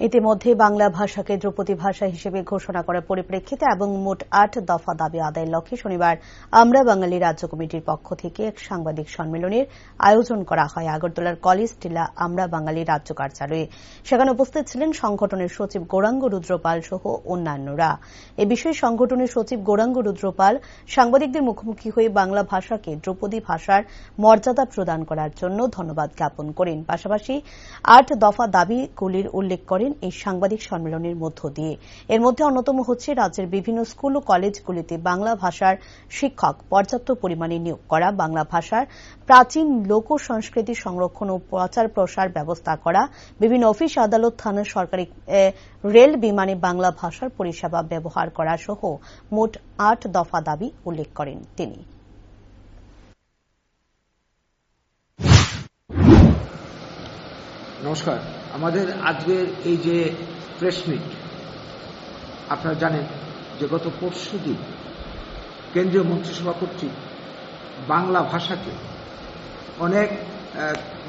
ইতিমধ্যে বাংলা ভাষাকে ধ্রুপদী ভাষা হিসেবে ঘোষণা করার পরিপ্রেক্ষিতে এবং মোট আট দফা দাবি আদায়ের লক্ষ্যে শনিবার আমরা বাঙালি রাজ্য কমিটির পক্ষ থেকে এক সাংবাদিক সম্মেলনের আয়োজন করা হয়। আগরতলার কলেজ টিলা আমরা বাঙালি রাজ্য কার্যালয়ে। সেখানে উপস্থিত ছিলেন সংগঠনের সচিব গৌরাঙ্গ রুদ্রপাল সহ অন্যান্যরা। এ বিষয়ে সংগঠনের সচিব গৌরাঙ্গ রুদ্রপাল সাংবাদিকদের মুখোমুখি হয়ে বাংলা ভাষাকে ধ্রুপদী ভাষার মর্যাদা প্রদান করার জন্য ধন্যবাদ জ্ঞাপন করেন। পাশাপাশি আট দফা দাবিগুলির উল্লেখ করেন এই সাংবাদিক সম্মেলনের মধ্য দিয়ে। এর মধ্যে অন্যতম হচ্ছে রাজ্যের বিভিন্ন স্কুল ও কলেজগুলিতে বাংলা ভাষার শিক্ষক পর্যাপ্ত পরিমাণে নিয়োগ করা, বাংলা ভাষার প্রাচীন লোক সংস্কৃতি সংরক্ষণ ও প্রচার প্রসার ব্যবস্থা করা, বিভিন্ন অফিস, আদালত, থানা, সরকারি রেল, বিমানে বাংলা ভাষার পরিষেবা ব্যবহার করা সহ মোট আট দফা দাবি উল্লেখ করেন তিনি। নমস্কার। আমাদের আজকের এই যে প্রেস মিট আপনারা জানেন যে গত পরশু দিন কেন্দ্রীয় মন্ত্রিসভা কর্তৃক বাংলা ভাষাকে অনেক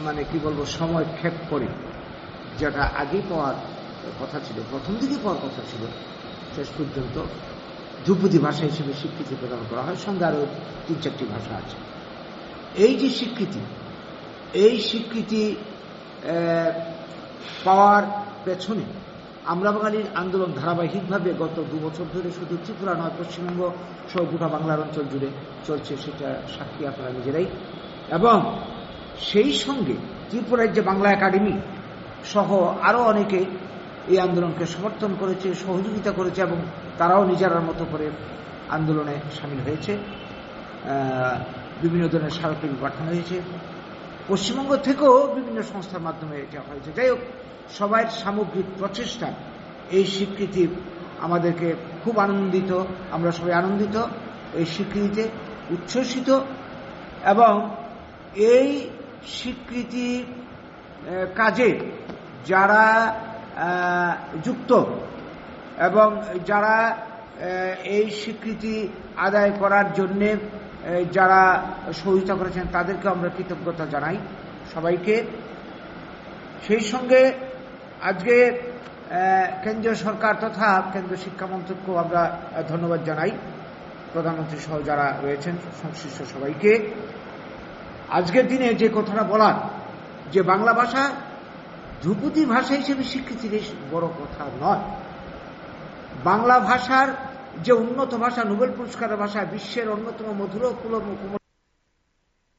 মানে কি বলব, সময় ক্ষেপ করে, যেটা আগে পাওয়ার কথা ছিল, প্রথম দিকে পাওয়ার কথা ছিল, শেষ পর্যন্ত ধ্রুপদী ভাষা হিসেবে স্বীকৃতি প্রদান করা হয়, সঙ্গে আরও তিন চারটি ভাষা আছে। এই যে স্বীকৃতি, এই স্বীকৃতি পাওয়ার পেছনে আমরা বাঙালির আন্দোলন ধারাবাহিকভাবে গত দু বছর ধরে শুধু ত্রিপুরা নয়, পশ্চিমবঙ্গ সহ গোটা বাংলার অঞ্চল জুড়ে চলছে সেটা সাক্ষী আপনারা নিজেরাই। এবং সেই সঙ্গে ত্রিপুরার যে বাংলা একাডেমি সহ আরও অনেকে এই আন্দোলনকে সমর্থন করেছে, সহযোগিতা করেছে এবং তারাও নিজেরার মতো করে আন্দোলনে সামিল হয়েছে। বিভিন্ন ধরনের স্মারকলিপি পাঠানো হয়েছে। পশ্চিমবঙ্গ থেকেও বিভিন্ন সংস্থার মাধ্যমে এটা হয়েছে। যাই হোক, সবাই সামগ্রিক প্রচেষ্টা, এই স্বীকৃতি আমাদেরকে খুব আনন্দিত, আমরা সবাই আনন্দিত, এই স্বীকৃতিতে উচ্ছ্বসিত এবং এই স্বীকৃতি কাজে যারা যুক্ত এবং যারা এই স্বীকৃতি আদায় করার জন্যে যারা সহযোগিতা করেছেন তাদেরকে আমরা কৃতজ্ঞতা জানাই সবাইকে। সেই সঙ্গে আজকে কেন্দ্রীয় সরকার তথা কেন্দ্রীয় শিক্ষা মন্ত্রককেও আমরা ধন্যবাদ জানাই। প্রধানমন্ত্রী সহ যারা রয়েছেন, সংশ্লিষ্ট সবাইকে। আজকের দিনে যে কথাটা বলার, যে বাংলা ভাষা ধ্রুপদী ভাষা হিসেবে স্বীকৃতির বড় কথা নয়। বাংলা ভাষার যে উন্নত ভাষা নোবেল পুরস্কারের ভাষা বিশ্বের অন্যতম মধুর